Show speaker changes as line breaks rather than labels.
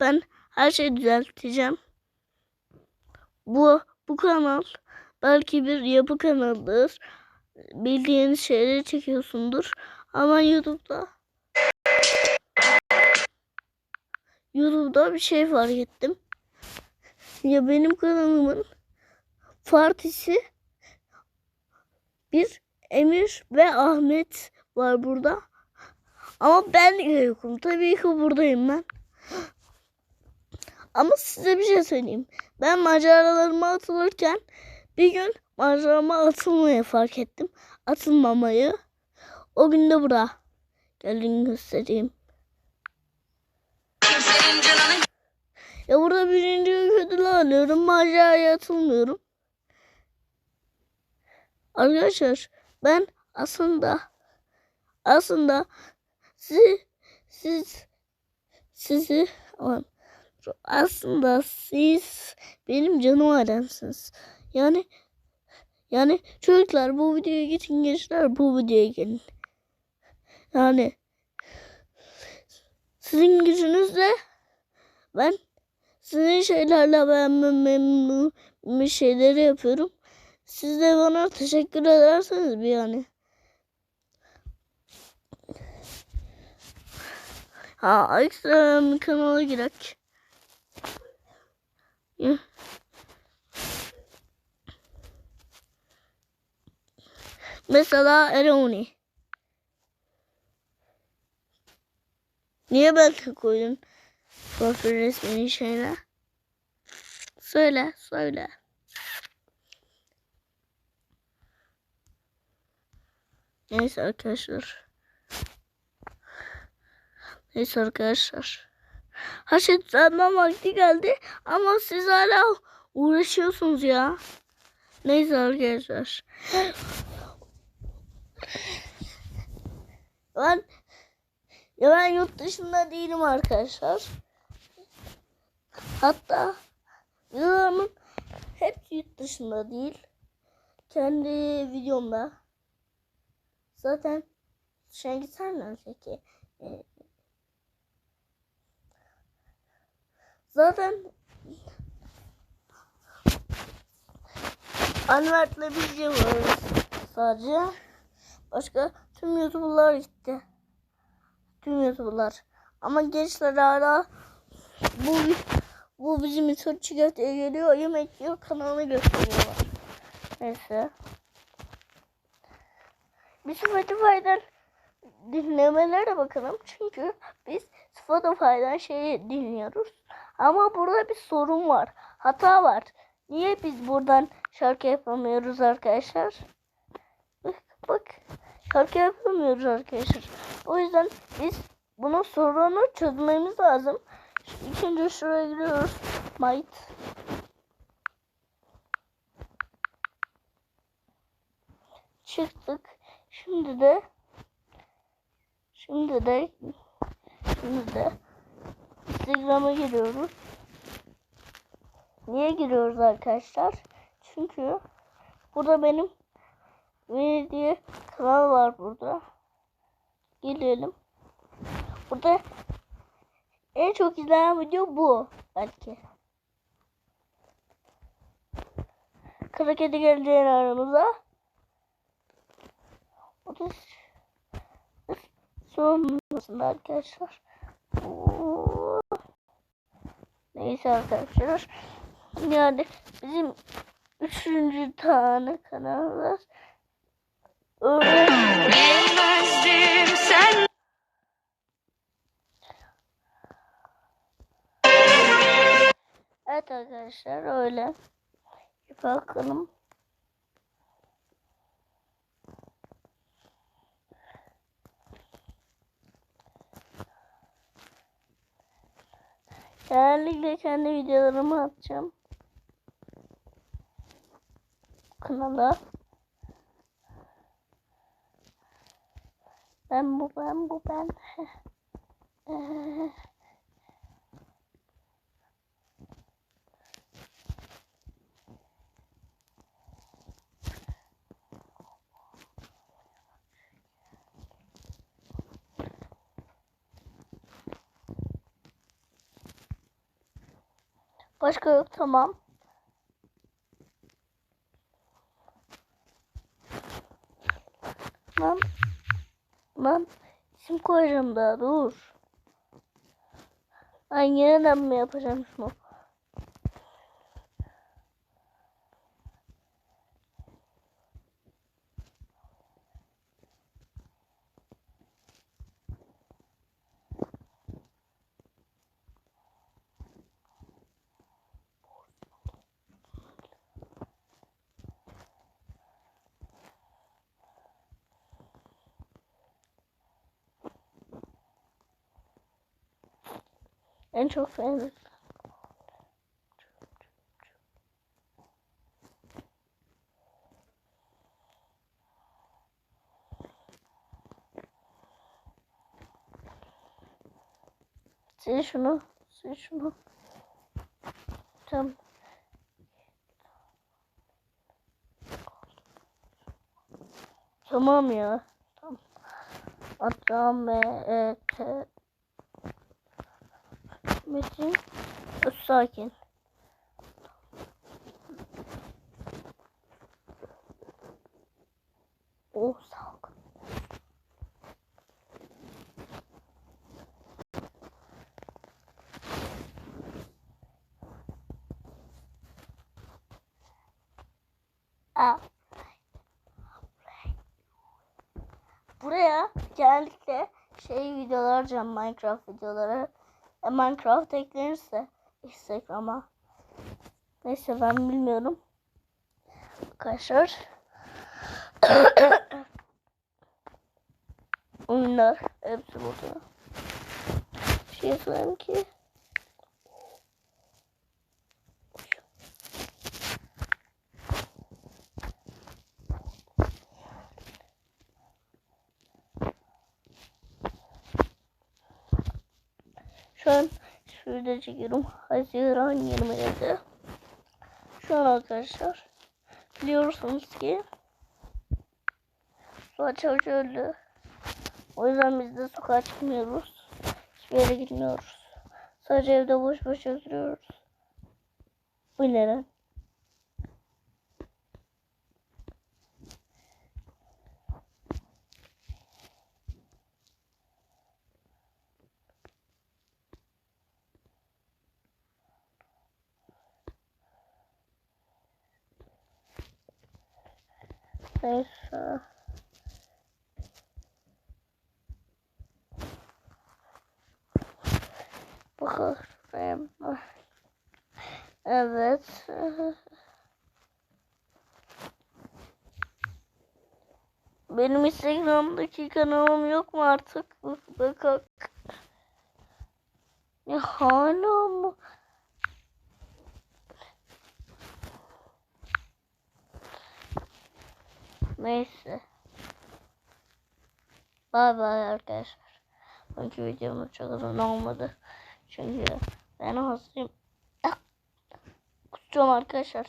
Ben her şeyi düzelteceğim. Bu bu kanal belki bir yapı kanalıdır. Bildiğiniz şeyleri çekiyorsundur. Ama YouTube'da YouTube'da bir şey fark ettim. Ya benim kanalımın partisi bir Emir ve Ahmet var burada. Ama ben yokum. Tabii ki buradayım ben. Ama size bir şey söyleyeyim. Ben maceralarıma atılırken bir gün macerama atılmayı fark ettim. Atılmamayı. O gün de bura. Gelin göstereyim. Ya burada birinci ödülü alıyorum. Maceraya atılmıyorum. Arkadaşlar ben aslında aslında sizi siz sizi aman, aslında siz benim canım adamsınız. Yani yani çocuklar bu videoya geçin gençler bu videoya gelin. Yani sizin gücünüzle ben sizin şeylerle ben memnun bir şeyleri yapıyorum. Siz de bana teşekkür ederseniz bir yani. Ha ekstra kanala girek. Mesela Eroni. Niye ben koydum profil resmini şeyine? Söyle, söyle. Neyse arkadaşlar. Neyse arkadaşlar. Şey düzeltmem vakti geldi ama siz hala uğraşıyorsunuz ya. Neyse arkadaşlar. Ben ya ben yurt dışında değilim arkadaşlar. Hatta videolarımın hepsi yurt dışında değil. Kendi videomda. Zaten şey gitsen ki zaten Anvert'le biz varız sadece. Başka tüm YouTuber'lar gitti. Tüm YouTuber'lar. Ama gençler hala bu bu bizim YouTube çikolataya geliyor. Yemek yiyor kanalını gösteriyorlar. Neyse. Bir Spotify'dan dinlemelere bakalım. Çünkü biz Spotify'dan şeyi dinliyoruz. Ama burada bir sorun var. Hata var. Niye biz buradan şarkı yapamıyoruz arkadaşlar? Bak, bak. Şarkı yapamıyoruz arkadaşlar. O yüzden biz bunun sorunu çözmemiz lazım. İkinci şuraya giriyoruz. Might. Çıktık. Şimdi de şimdi de şimdi de Instagram'a giriyoruz. Niye giriyoruz arkadaşlar? Çünkü burada benim Vini diye kanal var burada. Gelelim. Burada en çok izlenen video bu belki. Kara kedi geleceğin aramıza. O da sonrasında arkadaşlar. Oo. Neyse arkadaşlar. Yani bizim üçüncü tane kanalımız. Öğren
bilmezdim sen
Evet arkadaşlar öyle. Bakalım. Genellikle kendi videolarımı atacağım. Kanala. Ben bu ben bu ben. Başka yok tamam. Lan. Lan. isim koyacağım daha dur. Ben yeniden mi yapacağım şunu? En çok sevdiğim. Sil şunu. Sil şunu. Tamam. Tamam ya. Tamam. Atlam ve e, Metin sakin. Oh ol. Aa. Buraya genellikle şey videolar Minecraft videoları. E, Minecraft eklenirse Instagram'a. Neyse ben bilmiyorum. Arkadaşlar. Oyunlar hepsi burada. Bir şey söyleyeyim ki. Şu an şurada çekiyorum. Haziran 27. Şu an arkadaşlar biliyorsunuz ki Suat Çavuş öldü. O yüzden biz de sokağa çıkmıyoruz. Hiçbir yere gitmiyoruz. Sadece evde boş boş oturuyoruz. Bu neden? Neyse. Bakalım. Evet. Benim Instagram'daki kanalım yok mu artık? Bak, bak. Ya hala mı? Neyse. Bay bay arkadaşlar. Bugünkü videom çok uzun olmadı. Çünkü ben hastayım. Ah! Kusacağım arkadaşlar.